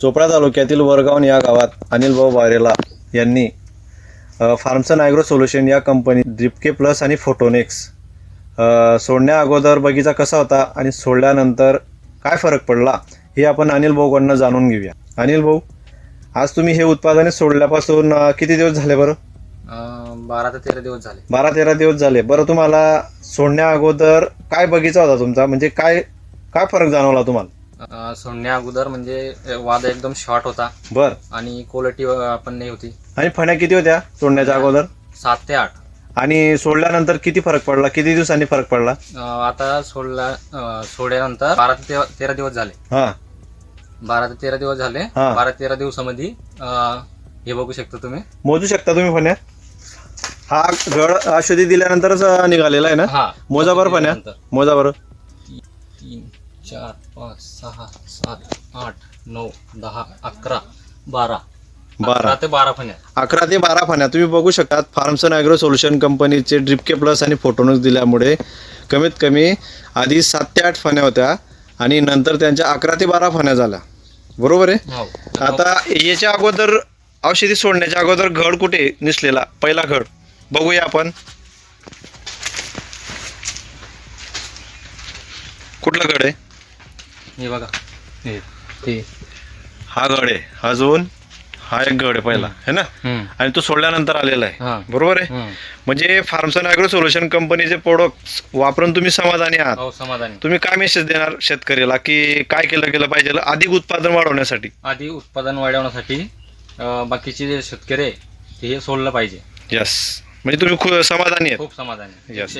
चोपडा तालुक्यातील वरगावन या गावात अनिल भाऊ बारेला यांनी फार्मसन ॲग्रो सोल्युशन या कंपनी ड्रिपके प्लस आणि फोटोनेक्स सोडण्या अगोदर बगीचा कसा होता आणि सोडल्यानंतर काय फरक पडला हे आपण अनिल भाऊकडनं जाणून घेऊया. अनिल भाऊ आज तुम्ही हे उत्पादने सोडल्यापासून किती दिवस झाले बरं? बारा ते तेरा दिवस झाले. बारा तेरा दिवस झाले. बरं तुम्हाला सोडण्या अगोदर काय बगीचा होता तुमचा? म्हणजे काय काय फरक जाणवला तुम्हाला? सोडण्या अगोदर म्हणजे वाद एकदम शॉर्ट होता. बर. आणि क्वालिटी पण नाही होती. आणि फण्या किती होत्या सोडण्याच्या अगोदर? सात ते आठ. आणि सोडल्यानंतर किती फरक पडला? किती दिवसांनी फरक पडला? अं, आता सोडला अं, सोडल्यानंतर बारा ते तेरा- तेरा दिवस झाले. हा. बारा ते तेरा दिवस झाले. हा. बारा ते तेरा दिवसामध्ये अं, हे बघू शकता तुम्ही. मोजू शकता तुम्ही फण्या? हा गड औषधी दिल्यानंतरच निघालेला आहे ना? हा. मोजा बरं फण्या. नंतर. मोजा बरं. तीन. चार पाच सहा सात आठ नऊ दहा अकरा बारा. बारा. ते बारा फण्या. अकरा ते बारा फण्या. तुम्ही बघू शकता फार्मसन ॲग्रो सोल्युशन कंपनीचे ड्रिपके प्लस आणि फोटोनस दिल्यामुळे कमीत कमी आधी सात ते आठ फण्या होत्या आणि नंतर त्यांच्या अकरा ते बारा फण्या झाल्या. बरोबर आहे? हो. आता याच्या अगोदर औषधी सोडण्याच्या अगोदर घड कुठे निसलेला? पहिला घड. बघूया आपण. कुठला घड आहे? हे बघा. हे. ते. हा घड आहे. अजून हा एक घड आहे पहिला. है ना. आणि तो सोडल्यानंतर आलेला आहे. बरोबर आहे? हम्म. म्हणजे फार्मसन ॲग्रो सोल्युशन कंपनीचे प्रोडक्ट वापरून तुम्ही समाधानी आहात. हो समाधानी. तुम्ही काय मेसेज देणार शेतकऱ्याला? की काय केलं गेलं पाहिजे? अधिक उत्पादन वाढवण्यासाठी. आधी उत्पादन वाढवण्यासाठी अं, बाकीचे जे शेतकरी आहे, ते हे सोडलं पाहिजे. यस म्हणजे तुम्ही खूप समाधानी आहेत. खूप समाधानी. Yes.